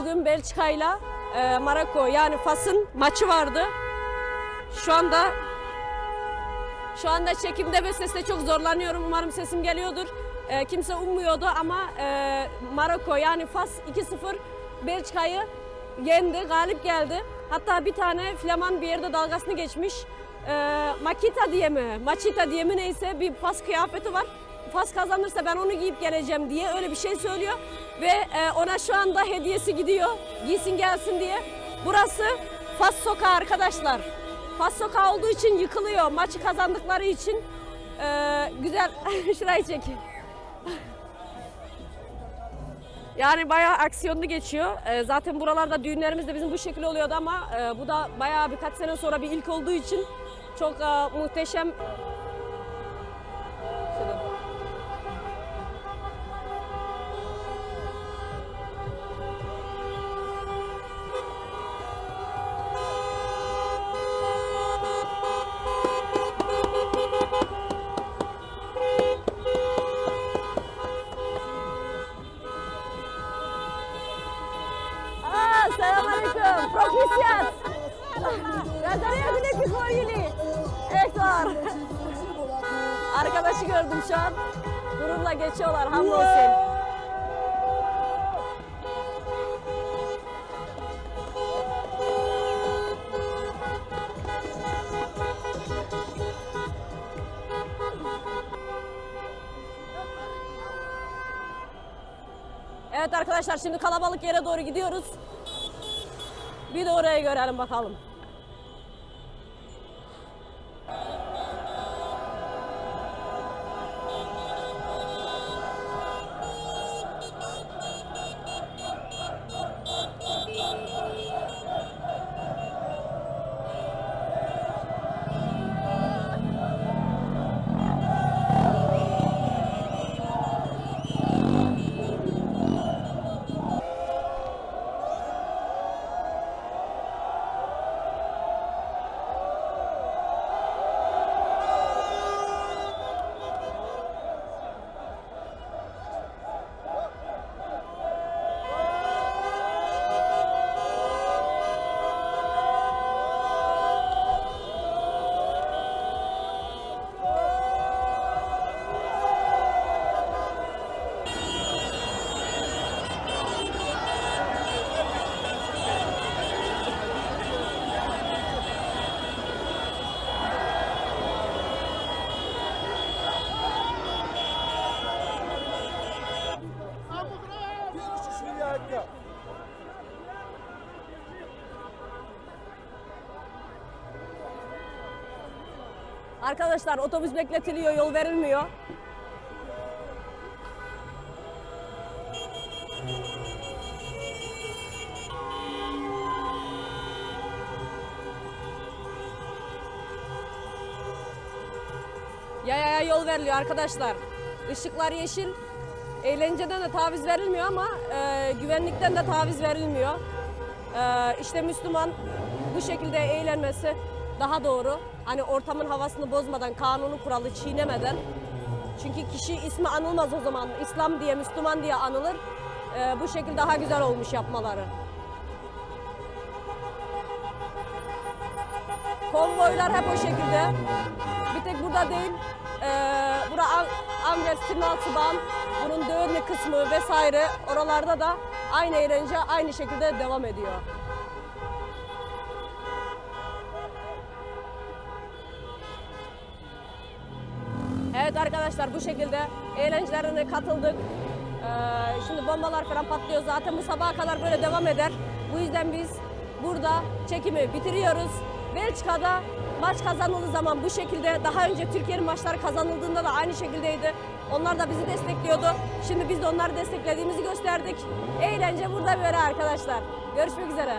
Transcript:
bugün Belçika'yla e, Maroko yani Fas'ın maçı vardı. Şu anda şu anda çekimde ve seste çok zorlanıyorum. Umarım sesim geliyordur. E, kimse ummuyordu ama e, Maroko yani Fas 2-0 Belçika'yı yendi, galip geldi. Hatta bir tane Flaman bir yerde dalgasını geçmiş. E, Makita diye mi, Machita diye mi neyse bir Fas kıyafeti var. Fas kazanırsa ben onu giyip geleceğim diye öyle bir şey söylüyor. Ve e, ona şu anda hediyesi gidiyor. Giysin gelsin diye. Burası Fas sokağı arkadaşlar. Fas sokağı olduğu için yıkılıyor. Maçı kazandıkları için e, güzel. Şurayı çekin. Yani bayağı aksiyonlu geçiyor. E, zaten buralarda düğünlerimiz de bizim bu şekilde oluyordu ama e, bu da bayağı birkaç sene sonra bir ilk olduğu için çok e, muhteşem. 50 Yazarıya güne ki koyuli. Evet. Arkadaşı gördüm şu an. Gururla geçiyorlar. Hamdolsun. Evet arkadaşlar şimdi kalabalık yere doğru gidiyoruz. Bir de oraya görelim bakalım. Arkadaşlar otobüs bekletiliyor, yol verilmiyor. Yayaya yol veriliyor arkadaşlar. Işıklar yeşil. Eğlenceden de taviz verilmiyor ama e, güvenlikten de taviz verilmiyor. E, işte Müslüman bu şekilde eğlenmesi daha doğru. Hani ortamın havasını bozmadan, kanunu kuralı çiğnemeden. Çünkü kişi ismi anılmaz o zaman. İslam diye, Müslüman diye anılır. E, bu şekilde daha güzel olmuş yapmaları. Konvoylar hep o şekilde. Bir tek burada değil. Ee, bura An Tırnaltıban, bunun Döğürlü kısmı vesaire oralarda da aynı eğlence aynı şekilde devam ediyor. Evet arkadaşlar bu şekilde eğlencelerine katıldık. Ee, şimdi bombalar falan patlıyor zaten bu sabaha kadar böyle devam eder. Bu yüzden biz burada çekimi bitiriyoruz. Belçika'da maç kazanıldığı zaman bu şekilde daha önce Türkiye'nin maçları kazanıldığında da aynı şekildeydi. Onlar da bizi destekliyordu. Şimdi biz de onları desteklediğimizi gösterdik. Eğlence burada böyle arkadaşlar. Görüşmek üzere.